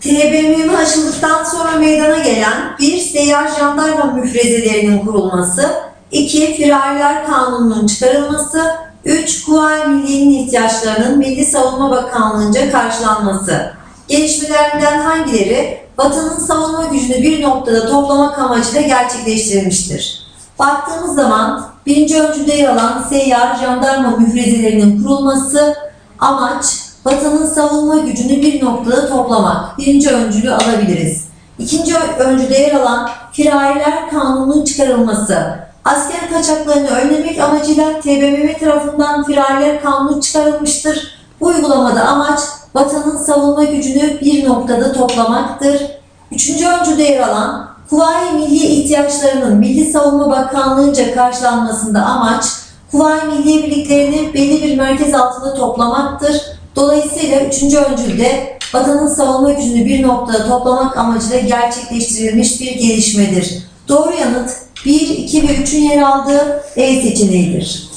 TBMM açıldıktan sonra meydana gelen bir seyyar jandarma müfrezelerinin kurulması, 2. Firariler Kanunu'nun çıkarılması, 3. Kuvayi Milliye'nin ihtiyaçlarının Milli Savunma Bakanlığı'nca karşılanması. Gelişmelerinden hangileri Batı'nın savunma gücünü bir noktada toplamak amacıyla gerçekleştirilmiştir? Baktığımız zaman birinci öncüde yer alan seyyar jandarma müfrezelerinin kurulması amaç Batı'nın savunma gücünü bir noktada toplamak. Birinci öncülü alabiliriz. İkinci öncüde yer alan firariler kanunun çıkarılması. Asker kaçaklarını önlemek amacıyla TBMM tarafından firariler kanunu çıkarılmıştır. Bu uygulamada amaç Batı'nın savunma gücünü bir noktada toplamaktır. Üçüncü öncüde yer alan Kuvayi Milliye ihtiyaçlarının Milli Savunma Bakanlığı'nca karşılanmasında amaç Kuvayi Milliye birliklerini belli bir merkez altında toplamaktır. Dolayısıyla üçüncü öncülde vatanın savunma gücünü bir noktada toplamak amacıyla gerçekleştirilmiş bir gelişmedir. Doğru yanıt 1, 2 ve 3'ün yer aldığı E seçeneğidir.